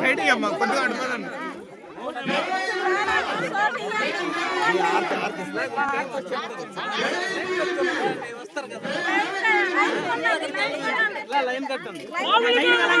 Side అమ్మా కొద్దిగా అడుగుతాను రెండు వేల పంతొమ్మిది మనం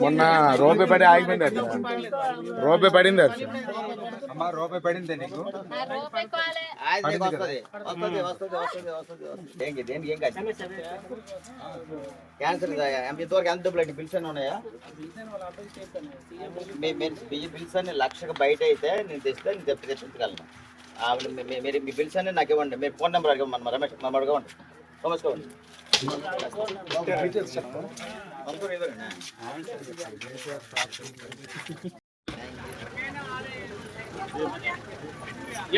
మొన్న రోపే పడి ఆగిపోయింది అది రోపే పడింది అది అమ్మా రూపాయి పడింది నీకు? క్యాన్సర్ ఇంతవరకు ఎంత డబ్బులు బిల్స్ అన్నీ ఉన్నాయా? బిల్స్ అన్ని లక్షకు బయట అయితే నేను తెస్తే నేను తెప్పి తెప్పించగలను. ఆ, మీ- మీ- మీరు మీ బిల్స్ అన్ని నాకు ఇవ్వండి. మీరు ఫోన్ నెంబర్ అడగండి మన రమేష్ మనం అడగండి తోమసుకోండి పంతులు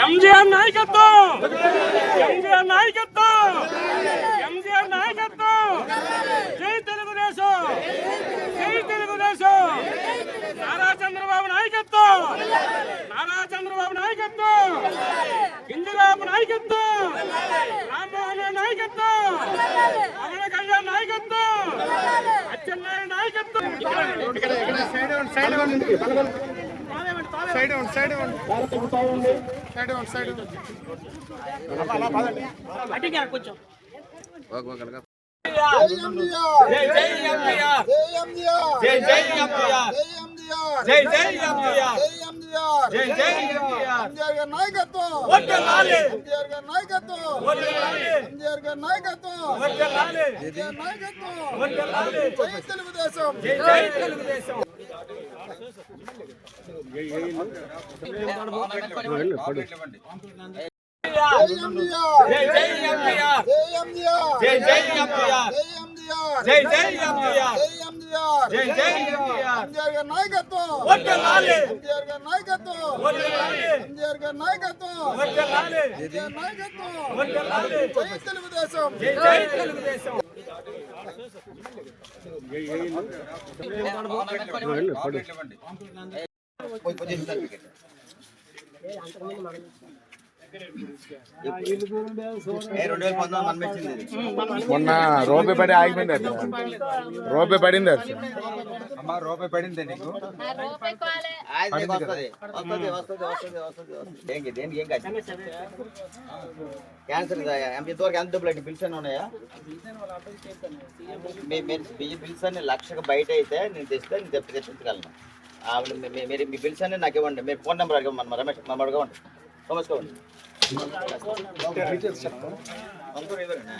ఎంజిఆర్ నాయకత్వం! ఎంజిఆర్ నాయకత్వం! ఎంజిఆర్ నాయకత్వం! జై తెలుగుదేశం! జై తెలుగుదేశం! నారా చంద్రబాబు నాయకత్వం! నారా చంద్రబాబు నాయకత్వం! ఇందిరాబు నాయకత్వం! రామ్మోహన్ రావు నాయకత్వం పవన్ కళ్యాణ్ నాయకత్వం అచ్చెన్నాయుడు నాయకత్వం సైడ్ ఇవ్వండి సైడ్ ఇవ్వండి సైడ్ ఇవ్వండి సైడ్ ఇవ్వండి సైడ్ జై జై ఎంజిఆర్ జై జై ఎంజిఆర్ జై జై ఎంజిఆర్ జై జై నాయకత్వం నాయకత్వం ఎన్టీఆర్ గారి నాయకత్వం. నాయకత్వం. జై తెలుగుదేశం. జై తెలుగుదేశం. జై జై ఎంజిఆర్ జై ఎంటీఆర్ జై జై ఎంజిఆర్ జై జై జై ఎంజిఆర్ ఎన్టీఆర్ గారి నాయకత్వం ఎన్టీఆర్ గారి నాయకత్వం ఎన్టీఆర్ గారి నాయకత్వం ఎన్టీఆర్ నాయకత్వం జై తెలుగుదేశం జై తెలుగుదేశం పోయి పొజిషన్ సర్టిఫికేట్ ఏ పంతొమ్మిది మనం. మొన్న రోపే పడి ఆగిపోయింది అది. రోపే పడింది అది. అమ్మా రూపాయి పడింది నీకు? క్యాన్సర్ ఇంతవరకు ఎంత డబ్బులు అంటే బిల్స్ అన్నీ ఉన్నాయా? మీ- బిల్స్ అన్ని లక్షకు బయట అయితే నేను తెస్తే నేను తెప్పి తెప్పించగలను ఆ, మీ- మీ- మీరు మీ బిల్స్ అన్ని నాకు ఇవ్వండి. మీరు ఫోన్ నెంబర్ అడగండి మన రమేష్ మనం అడగండి తోమసుకోండి పంతులు ఇవ్వరేనా